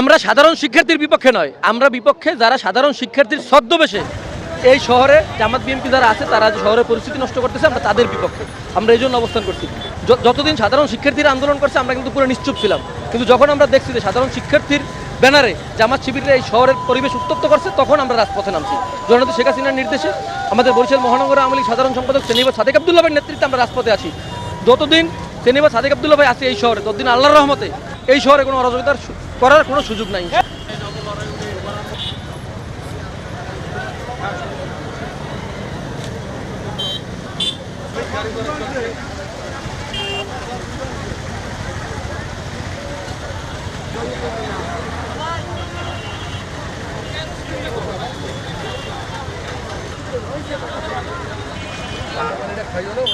আমরা সাধারণ শিক্ষার্থীর বিপক্ষে নয়, আমরা বিপক্ষে যারা সাধারণ শিক্ষার্থীর ছদ্মবেশে এই শহরে জামাত বিএনপি যারা আছে, তারা যে শহরের পরিস্থিতি নষ্ট করতেছে, আমরা তাদের বিপক্ষে। আমরা এই জন্য অবস্থান করছি। যতদিন সাধারণ শিক্ষার্থীরা আন্দোলন করছে, আমরা কিন্তু পুরো নিশ্চুপ ছিলাম। কিন্তু যখন আমরা দেখছি যে সাধারণ শিক্ষার্থীর ব্যানারে জামাত শিবিররা এই শহরের পরিবেশ উত্তপ্ত করছে, তখন আমরা রাজপথে নামছি। জননেতা শেখ হাসিনার নির্দেশে আমাদের বরিশাল মহানগর আওয়ামী সাধারণ সম্পাদক সেনিবা সাদেক আবদুল্লাহের নেতৃত্বে আমরা রাজপথে আছি। যতদিন সেনিবা সাদেক আবদুল্লাহ ভাই আছে এই শহরে, ততদিন আল্লাহর রহমতে এই শহরে কোনো অরাজকতার করার কোনো সুযোগ নাই। খাইও না